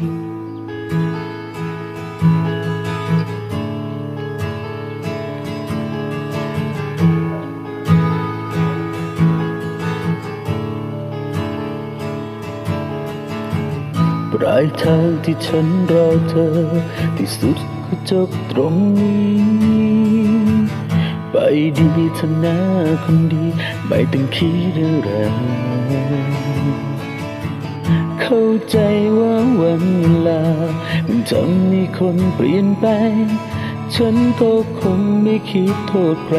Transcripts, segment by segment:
ปลายทางที่ฉันรอเธอ ที่สุดก็จบตรงนี้ ไปดีเธอหน้าคนดี ไม่ต้องคิดอะไร เข้าใจว่าวันเวลา มันทำให้คนเปลี่ยนไป ฉันก็คงไม่คิดโทษใคร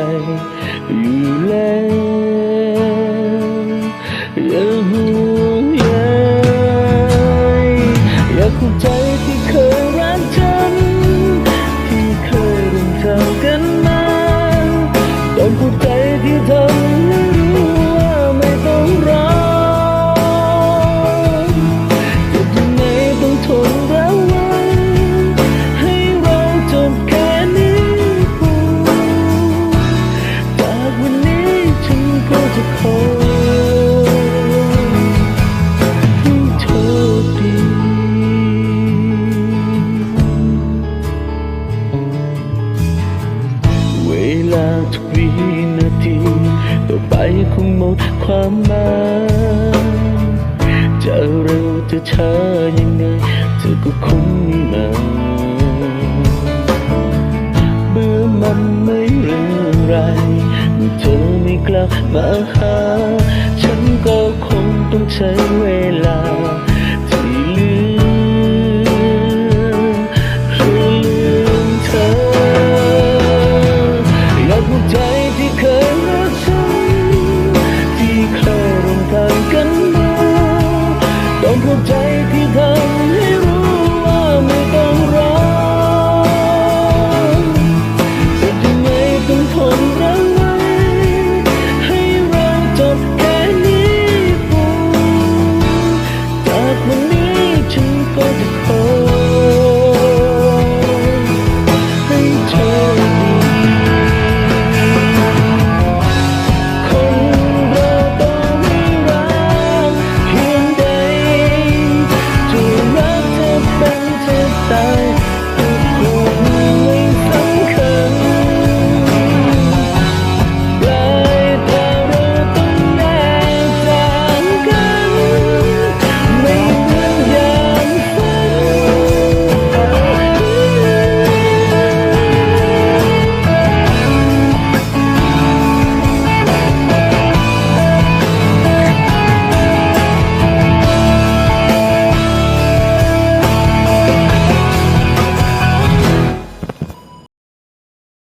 อยู่แล้วอย่าห่วงใยอยากเข้าใจ ลาทุกวินาทีต่อไปคงหมดความหมายจะเร็วจะช้ายังไงเธอก็คงไม่มาเบื่อมันไม่เรื่องไรเมื่อเธอไม่กลับมาหา ฉันก็